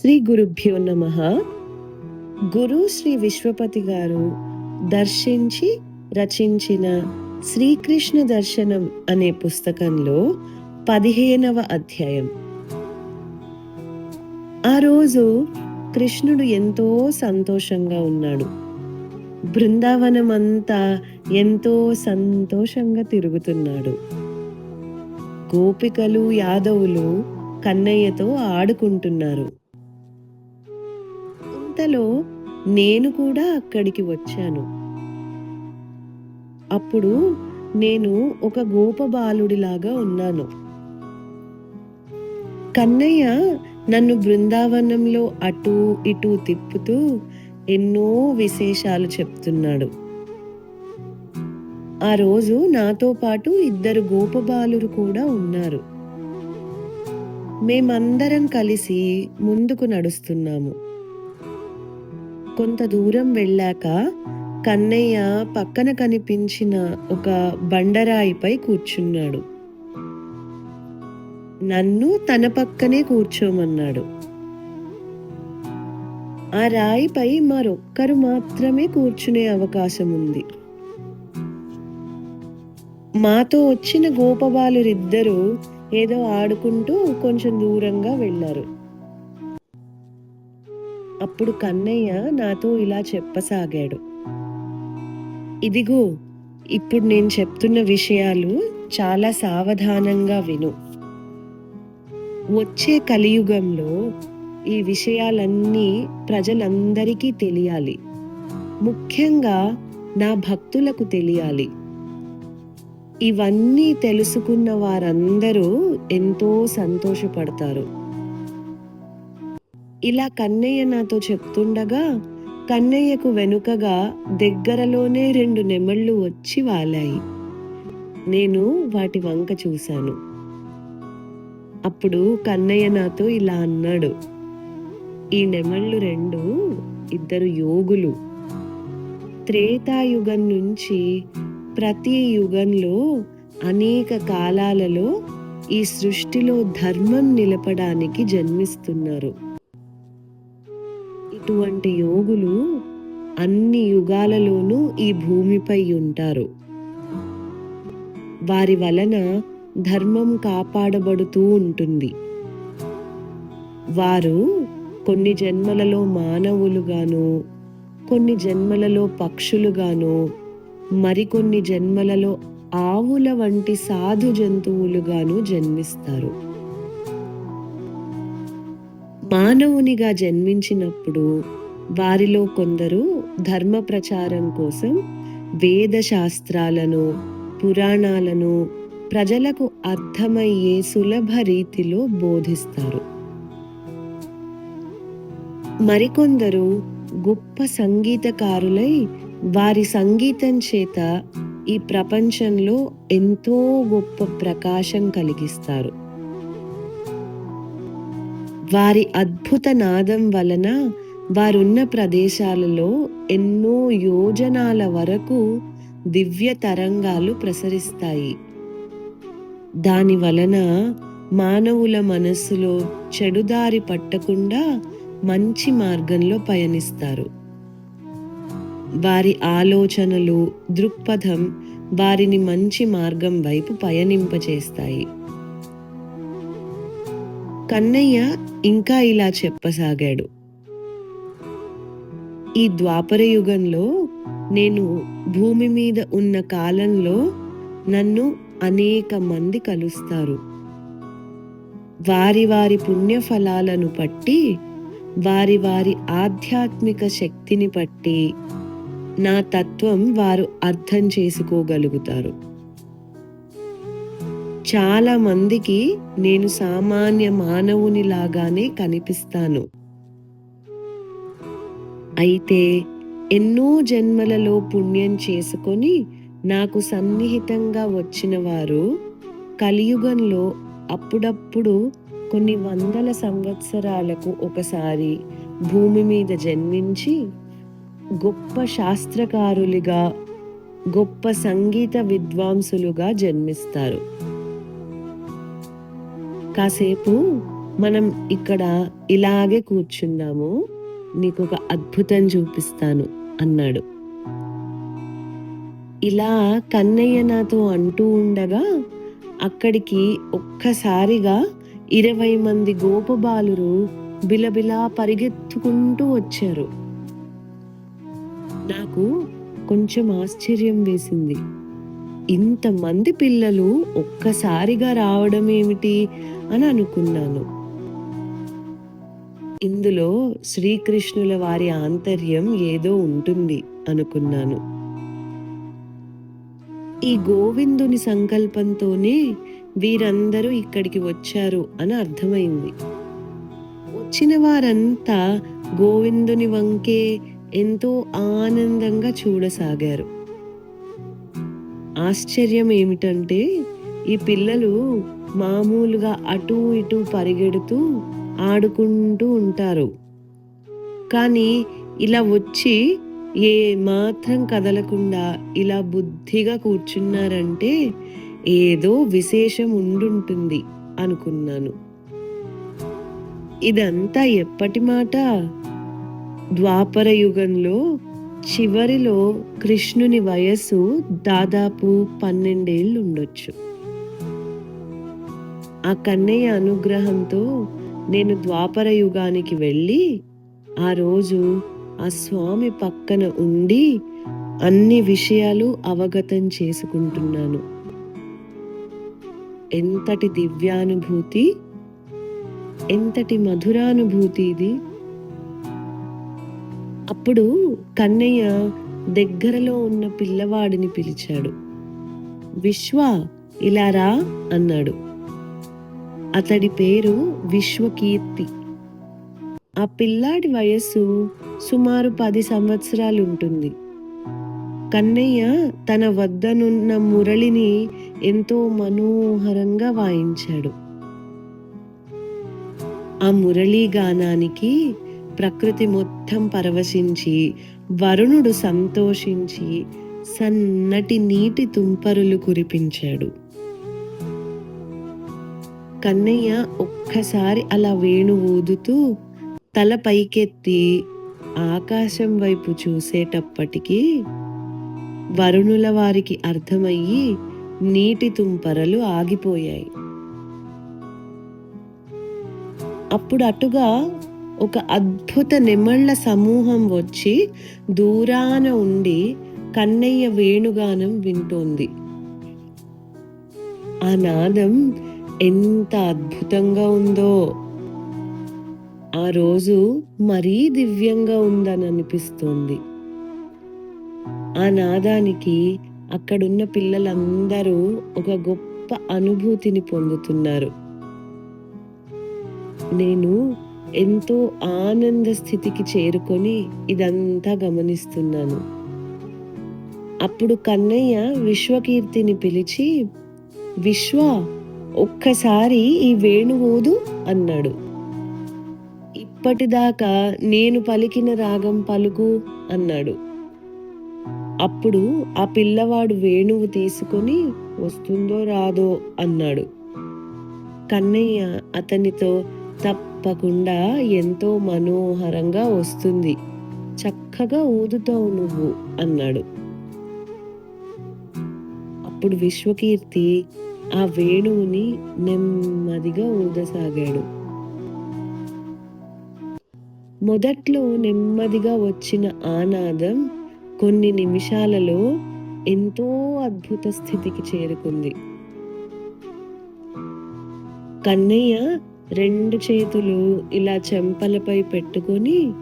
శ్రీ గురుభ్యో నమ. గురు శ్రీ విశ్వపతి గారు దర్శించి రచించిన శ్రీకృష్ణ దర్శనం అనే పుస్తకంలో పదిహేనవ అధ్యాయం. ఆ రోజు కృష్ణుడు ఎంతో సంతోషంగా ఉన్నాడు. బృందావనం అంతా ఎంతో సంతోషంగా తిరుగుతున్నాడు. గోపికలు యాదవులు కన్నయ్యతో ఆడుకుంటున్నారు. ఇంతలో నేను కూడా అక్కడికి వచ్చాను. అప్పుడు నేను ఒక గోపబాలుడిలాగా ఉన్నాను. కన్నయ్య నన్ను బృందావనంలో అటు ఇటు తిప్పుతూ ఎన్నో విశేషాలు చెప్తున్నాడు. ఆ రోజు నాతో పాటు ఇద్దరు గోపబాలురు కూడా ఉన్నారు. మేమందరం కలిసి ముందుకు నడుస్తున్నాము. కొంత దూరం వెళ్ళాక కన్నయ్య పక్కన కనిపించిన ఒక బండరాయిపై కూర్చున్నాడు. నన్ను తన పక్కనే కూర్చోమన్నాడు. ఆ రాయిపై మరొక్కరు మాత్రమే కూర్చునే అవకాశం ఉంది మాతో వచ్చిన గోపబాలురిద్దరూ ఏదో ఆడుకుంటూ కొంచెం దూరంగా వెళ్ళారు. అప్పుడు కన్నయ్య నాతో ఇలా చెప్పసాగాడు. ఇదిగో ఇప్పుడు నేను చెప్తున్న విషయాలు చాలా సావధానంగా విను. వచ్చే కలియుగంలో ఈ విషయాలన్నీ ప్రజలందరికీ తెలియాలి. ముఖ్యంగా నా భక్తులకు తెలియాలి. ఇవన్నీ తెలుసుకున్న వారందరూ ఎంతో సంతోషపడతారు. ఇలా కన్నయ్య నాతో చెప్తుండగా కన్నయ్యకు వెనుకగా దగ్గరలోనే రెండు నెమళ్ళు వచ్చి వాలాయి. నేను వాటి వంక చూశాను. అప్పుడు కన్నయ్య నాతో ఇలా అన్నాడు. ఈ నెమళ్ళు రెండు ఇద్దరు యోగులు. త్రేతాయుగం నుంచి ప్రతి యుగంలో అనేక కాలాలలో ఈ సృష్టిలో ధర్మం నిలపడానికి జన్మిస్తున్నారు. ఇటువంటి యోగులు అన్ని యుగాలలోనూ ఈ భూమిపై ఉంటారు. వారి వలన ధర్మం కాపాడబడుతూ ఉంటుంది. వారు కొన్ని జన్మలలో మానవులుగాను కొన్ని జన్మలలో పక్షులుగాను మరికొన్ని జన్మలలో ఆవుల వంటి సాధు జంతువులుగాను జన్మిస్తారు. మానవునిగా జన్మించినప్పుడు వారిలో కొందరు ధర్మ ప్రచారం కోసం వేద శాస్త్రాలను పురాణాలను ప్రజలకు అర్థమయ్యే సులభ రీతిలో బోధిస్తారు. మరికొందరు గొప్ప సంగీతకారులై వారి సంగీతం చేత ఈ ప్రపంచంలో ఎంతో గొప్ప ప్రకాశం కలిగిస్తారు. వారి అద్భుత నాదం వలన వారున్న ప్రదేశాలలో ఎన్నో యోజనాల వరకు దివ్య తరంగాలు ప్రసరిస్తాయి. దాని వలన మానవుల మనస్సులో చెడుదారి పట్టకుండా మంచి మార్గంలో పయనిస్తారు. వారి ఆలోచనలు దృక్పథం వారిని మంచి మార్గం వైపు పయనింపచేస్తాయి. కన్నయ్య ఇంకా ఇలా చెప్పసాగాడు. ఈ ద్వాపర యుగంలో నేను భూమి మీద ఉన్న కాలంలో నన్ను అనేక మంది కలుస్తారు. వారి వారి పుణ్యఫలాలను బట్టి వారి వారి ఆధ్యాత్మిక శక్తిని బట్టి నా తత్వం వారు అర్థం చేసుకోగలుగుతారు. చాలా మందికి నేను సామాన్య మానవుని లాగానే కనిపిస్తాను. అయితే ఎన్నో జన్మలలో పుణ్యం చేసుకొని నాకు సన్నిహితంగా వచ్చిన వారు కలియుగంలో అప్పుడప్పుడు కొన్ని వందల సంవత్సరాలకు ఒకసారి భూమి మీద జన్మించి గొప్ప శాస్త్రకారులుగా గొప్ప సంగీత విద్వాంసులుగా జన్మిస్తారు. కాసేపు మనం ఇక్కడ ఇలాగే కూర్చున్నాము. నీకు ఒక అద్భుతం చూపిస్తాను అన్నాడు. ఇలా కన్నయ్య నాతో అంటూ ఉండగా అక్కడికి ఒక్కసారిగా ఇరవై మంది గోపబాలురు బిలబిలా పరిగెత్తుకుంటూ వచ్చారు. నాకు కొంచెం ఆశ్చర్యం వేసింది. ఇంతమంది పిల్లలు ఒక్కసారిగా రావడం ఏమిటి అని అనుకున్నాను. ఇందులో శ్రీకృష్ణుల వారి ఆంతర్యం ఏదో ఉంటుంది అనుకున్నాను. ఈ గోవిందుని సంకల్పంతోనే వీరందరూ ఇక్కడికి వచ్చారు అని అర్థమైంది. వచ్చిన వారంతా గోవిందుని వంకే ఎంతో ఆనందంగా చూడసాగారు. ఆశ్చర్యం ఏమిటంటే ఈ పిల్లలు మామూలుగా అటు ఇటు పరిగెడుతూ ఆడుకుంటూ ఉంటారు. కానీ ఇలా వచ్చి ఏ మాత్రం కదలకుండా ఇలా బుద్ధిగా కూర్చున్నారంటే ఏదో విశేషం ఉండుంటుంది అనుకున్నాను. ఇదంతా ఎప్పటి మాట? ద్వాపర యుగంలో చివరిలో కృష్ణుని వయస్సు దాదాపు పన్నెండేళ్ళు ఉండొచ్చు ఆ కన్నయ్య అనుగ్రహంతో నేను ద్వాపర యుగానికి వెళ్ళి ఆ రోజు ఆ స్వామి పక్కన ఉండి అన్ని విషయాలు అవగతం చేసుకుంటున్నాను. ఎంతటి దివ్యానుభూతి ఎంతటి మధురానుభూతి ఇది. అప్పుడు కన్నయ్య దగ్గరలో ఉన్న పిల్లవాడిని పిలిచాడు. విశ్వ ఇలా రా అన్నాడు. అతడి పేరు విశ్వకీర్తి. ఆ పిల్లాడి వయస్సు సుమారు పది సంవత్సరాలు ఉంటుంది కన్నయ్య తన వద్దనున్న మురళిని ఎంతో మనోహరంగా వాయించాడు. ఆ మురళీ గానానికి ప్రకృతి మొత్తం పరవశించి వరుణుడు సంతోషించి సన్నటి నీటి తుంపరులు కురిపించాడు. కన్నయ్య ఒక్కసారి అలా వేణు ఊదుతూ తల పైకెత్తి ఆకాశం వైపు చూసేటప్పటికీ వరుణుల వారికి అర్థమయ్యి నీటి తుంపరలు ఆగిపోయాయి. అప్పుడు అటుగా ఒక అద్భుత నెమళ్ళ సమూహం వచ్చి దూరాన ఉండి కన్నయ్య వేణుగానం వింటోంది. ఆ నాదం ఎంత అద్భుతంగా ఉందో. ఆ రోజు మరీ దివ్యంగా ఉందని అనిపిస్తోంది ఆ నాదానికి అక్కడున్న పిల్లలందరూ ఒక గొప్ప అనుభూతిని పొందుతున్నారు. నేను ఎంతో ఆనంద స్థితికి చేరుకొని ఇదంతా గమనిస్తున్నాను. అప్పుడు కన్నయ్య విశ్వకీర్తిని పిలిచి విశ్వ ఒక్కసారి ఈ వేణువూదు అన్నాడు. ఇప్పటిదాకా నేను పలికిన రాగం పలుకు అన్నాడు. అప్పుడు ఆ పిల్లవాడు వేణువు తీసుకొని వస్తుందో రాదో అన్నాడు. కన్నయ్య అతనితో తప్పకుండా ఎంతో మనోహరంగా వస్తుంది. చక్కగా ఊదుతావు నువ్వు అన్నాడు. అప్పుడు విశ్వకీర్తి ఆ వేణువుని నెమ్మదిగా ఊదసాగాడు. మొదట్లో నెమ్మదిగా వచ్చిన ఆనాదం కొన్ని నిమిషాలలో ఎంతో అద్భుత స్థితికి చేరుకుంది. కన్నయ్య రెండు చేతులు ఇలా చెంపలపై పెట్టుకొని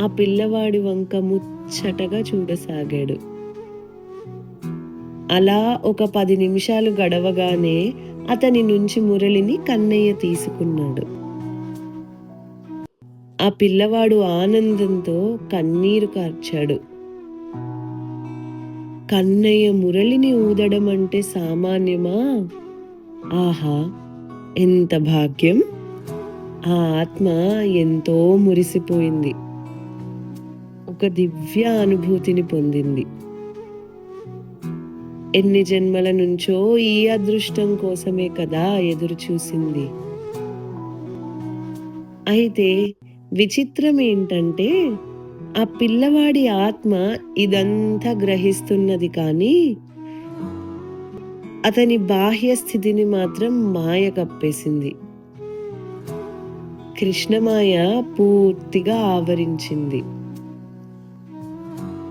ఆ పిల్లవాడి వంక ముచ్చటగా చూడసాగాడు. అలా ఒక పది నిమిషాలు గడవగానే అతని నుంచి మురళిని కన్నయ్య తీసుకున్నాడు. ఆ పిల్లవాడు ఆనందంతో కన్నీరు కార్చాడు. కన్నయ్య మురళిని ఊదడం అంటే సామాన్యమా? ఆహా! ఎంత భాగ్యం? ఆ ఆత్మ ఎంతో మురిసిపోయింది. ఒక దివ్య అనుభూతిని పొందింది. ఎన్ని జన్మల నుంచో ఈ అదృష్టం కోసమే కదా ఎదురు చూసింది అయితే విచిత్రం ఏంటంటే ఆ పిల్లవాడి ఆత్మ ఇదంతా గ్రహిస్తున్నది కానీ అతని బాహ్య స్థితిని మాత్రం మాయ కప్పేసింది. కృష్ణమాయ పూర్తిగా ఆవరించింది.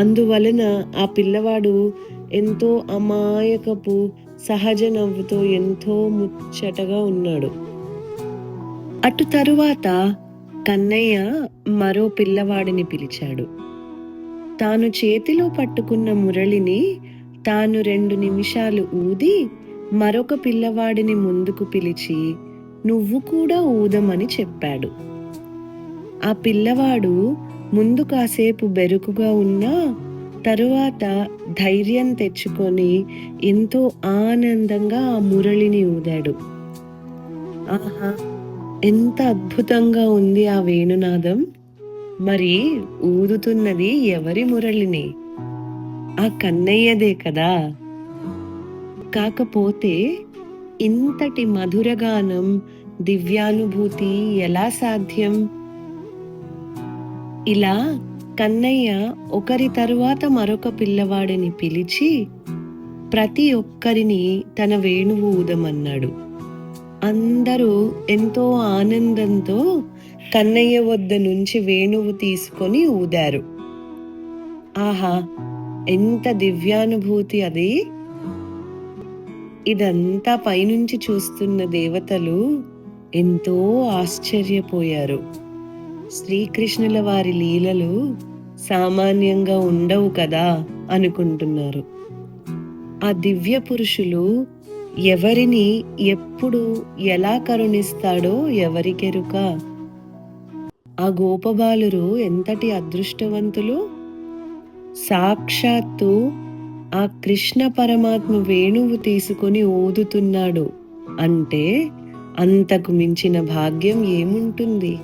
అందువలన ఆ పిల్లవాడు ఎంతో అమాయకపు సహజ నవ్వుతో ఎంతో ముచ్చటగా ఉన్నాడు. అటు తరువాత కన్నయ్య మరో పిల్లవాడిని పిలిచాడు. తాను చేతిలో పట్టుకున్న మురళిని తాను రెండు నిమిషాలు ఊది మరొక పిల్లవాడిని ముందుకు పిలిచి నువ్వు కూడా ఊదమని చెప్పాడు. ఆ పిల్లవాడు ముందు కాసేపు బెరుకుగా ఉన్నా తరువాత ధైర్యం తెచ్చుకొని ఎంతో ఆనందంగా ఆ మురళిని ఊదాడు. ఆహా ఎంత అద్భుతంగా ఉంది ఆ వేణునాదం. మరి ఊదుతున్నది ఎవరి మురళిని? ఆ కన్నయ్యదే కదా. కాకపోతే ఇంతటి మధురగానం దివ్యానుభూతి ఎలా సాధ్యం? ఇలా కన్నయ్య ఒకరి తరువాత మరొక పిల్లవాడిని పిలిచి ప్రతి ఒక్కరిని తన వేణువు ఊదమన్నాడు. అందరూ ఎంతో ఆనందంతో కన్నయ్య వద్ద నుంచి వేణువు తీసుకొని ఊదారు. ఆహా ఎంత దివ్యానుభూతి అది. ఇదంతా పైనుంచి చూస్తున్న దేవతలు ఎంతో ఆశ్చర్యపోయారు. శ్రీకృష్ణుల వారి లీలలు సామాన్యంగా ఉండవు కదా అనుకుంటున్నారు. ఆ దివ్య పురుషులు ఎవరిని ఎప్పుడు ఎలా కరుణిస్తాడో ఎవరికెరుక? ఆ గోపబాలురు ఎంతటి అదృష్టవంతులు? సాక్షాత్తు ఆ కృష్ణ పరమాత్మ వేణువు తీసుకొని ఊదుతున్నాడు. అంటే అంతకు మించిన భాగ్యం ఏముంటుంది?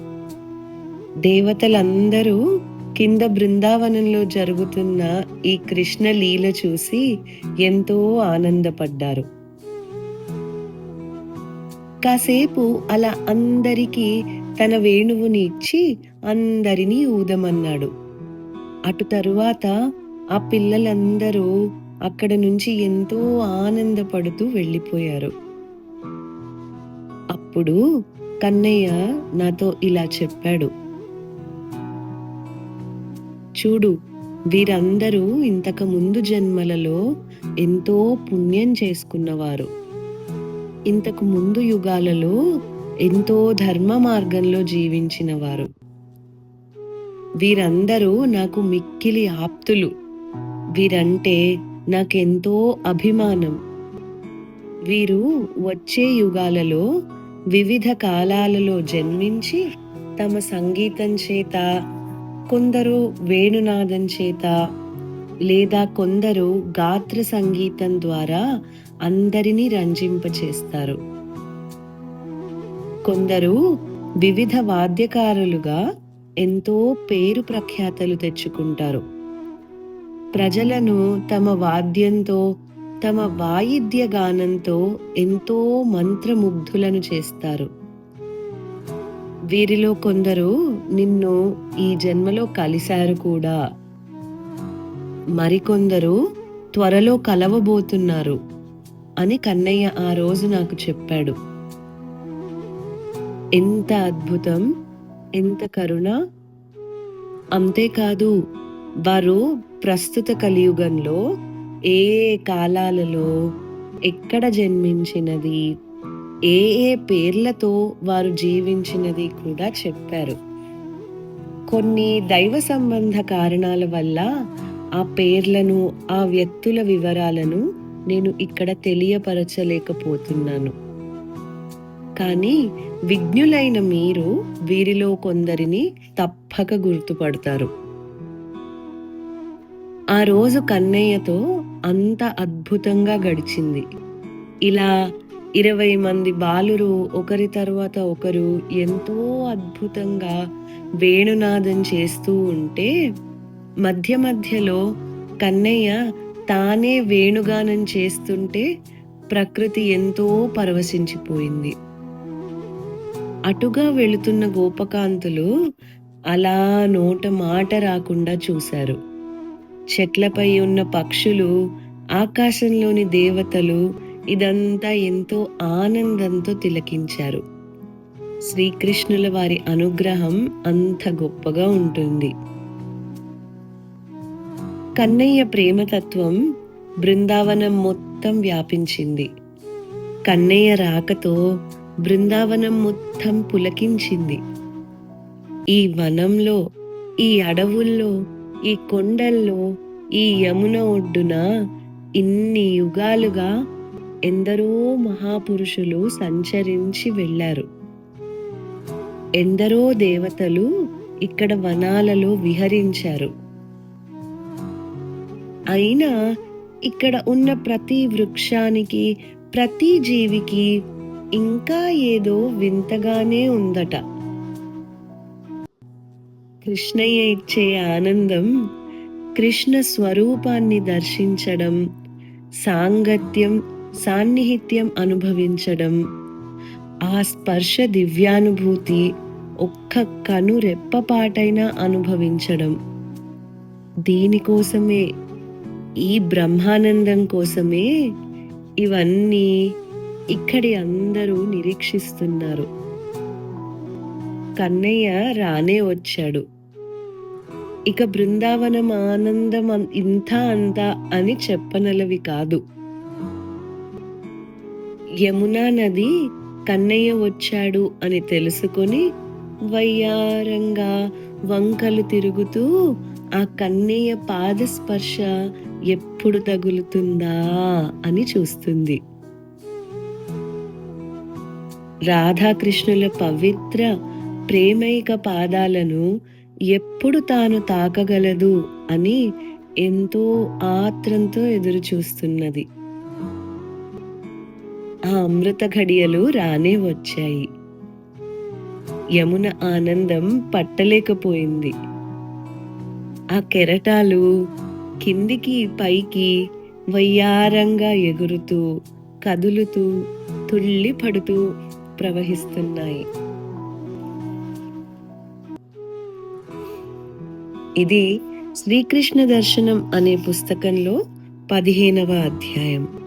దేవతలందరూ కింద బృందావనంలో జరుగుతున్న ఈ కృష్ణ లీల చూసి ఎంతో ఆనందపడ్డారు. కాసేపు అలా అందరికీ తన వేణువుని ఇచ్చి అందరినీ ఊదమన్నాడు. అటు తరువాత ఆ పిల్లలందరూ అక్కడ నుంచి ఎంతో ఆనందపడుతూ వెళ్ళిపోయారు. అప్పుడు కన్నయ్య నాతో ఇలా చెప్పాడు. చూడు వీరందరూ ఇంతకు ముందు జన్మలలో ఎంతో పుణ్యం చేసుకున్నవారు. ఇంతకు ముందు యుగాలలో ఎంతో ధర్మ మార్గంలో జీవించిన వారు వీరందరూ నాకు మిక్కిలి ఆప్తులు. వీరంటే నాకెంతో అభిమానం. వీరు వచ్చే యుగాలలో వివిధ కాలాలలో జన్మించి తమ సంగీతం చేత కొందరు వేణునాదం చేత లేదా కొందరు గాత్ర సంగీతం ద్వారా అందరినీ రంజింపచేస్తారు. కొందరు వివిధ వాద్యకారులుగా ఎంతో పేరు ప్రఖ్యాతలు తెచ్చుకుంటారు. ప్రజలను తమ వాద్యంతో తమ వాయిద్య గానంతో ఎంతో మంత్రముగ్ధులను చేస్తారు. వీరిలో కొందరు నిన్ను ఈ జన్మలో కలిశారు కూడా. మరికొందరు త్వరలో కలవబోతున్నారు అని కన్నయ్య ఆ రోజు నాకు చెప్పాడు. ఎంత అద్భుతం! ఎంత కరుణ? అంతేకాదు వారు ప్రస్తుత కలియుగంలో ఏ ఏ కాలాలలో ఎక్కడ జన్మించినది ఏ ఏ పేర్లతో వారు జీవించినది కూడా చెప్పారు. కొన్ని దైవ సంబంధ కారణాల వల్ల ఆ పేర్లను ఆ వ్యక్తుల వివరాలను నేను ఇక్కడ తెలియపరచలేకపోతున్నాను. కానీ విజ్ఞులైన మీరు వీరిలో కొందరిని తప్పక గుర్తుపడతారు. ఆ రోజు కన్నయ్యతో అంత అద్భుతంగా గడిచింది. ఇలా ఇరవై మంది బాలురు ఒకరి తర్వాత ఒకరు ఎంతో అద్భుతంగా వేణునాదం చేస్తూ ఉంటే మధ్య మధ్యలో కన్నయ్య తానే వేణుగానం చేస్తుంటే ప్రకృతి ఎంతో పరవశించిపోయింది. అటుగా వెళుతున్న గోపకాంతులు అలా నోట మాట రాకుండా చూశారు. చెట్లపై ఉన్న పక్షులు ఆకాశంలోని దేవతలు ఇదంతా ఎంతో ఆనందంతో తిలకించారు. శ్రీకృష్ణుల వారి అనుగ్రహం అంత గొప్పగా ఉంటుంది. కన్నయ్య ప్రేమతత్వం బృందావనం మొత్తం వ్యాపించింది. కన్నయ్య రాకతో బృందావనం మొత్తం పులకించింది. ఈ వనంలో ఈ అడవుల్లో ఈ కొండల్లో ఈ యమున ఒడ్డున ఇన్ని యుగాలుగా ఎందరో మహాపురుషులు సంచరించి వెళ్ళారు. ఎందరో దేవతలు ఇక్కడ వనాలలో విహరించారు. అయినా ఇక్కడ ఉన్న ప్రతి వృక్షానికి ప్రతి జీవికి ఇంకా ఏదో వింతగానే ఉందట. కృష్ణయ్య ఇచ్చే ఆనందం కృష్ణ స్వరూపాన్ని దర్శించడం సాంగత్యం సాన్నిహిత్యం అనుభవించడం ఆ స్పర్శ దివ్యానుభూతి ఒక్క కను రెప్పపాటైనా అనుభవించడం. దీనికోసమే ఈ బ్రహ్మానందం కోసమే ఇవన్నీ ఇక్కడి అందరూ నిరీక్షిస్తున్నారు. కన్నయ్య రానే వచ్చాడు. ఇక బృందావనం ఆనందం ఇంత అంత అని చెప్పనలవి కాదు. యమునా నది కన్నయ్య వచ్చాడు అని తెలుసుకొని వయ్యారంగా వంకలు తిరుగుతూ ఆ కన్నయ్య పాదస్పర్శ ఎప్పుడు తగులుతుందా అని చూస్తుంది. రాధాకృష్ణుల పవిత్ర ప్రేమైక పాదాలను ఎప్పుడు తాను తాకగలదు అని ఎంతో ఆత్రంతో ఎదురు చూస్తున్నది ఆ అమృత ఘడియలు రానే వచ్చాయి. యమున ఆనందం పట్టలేకపోయింది. ఆ కెరటాలు కిందికి పైకి వయ్యారంగా ఎగురుతూ కదులుతూ తుళ్ళి పడుతూ ప్రవహిస్తున్నాయి. ఇది శ్రీకృష్ణ దర్శనం అనే పుస్తకంలో పదిహేనవ అధ్యాయం.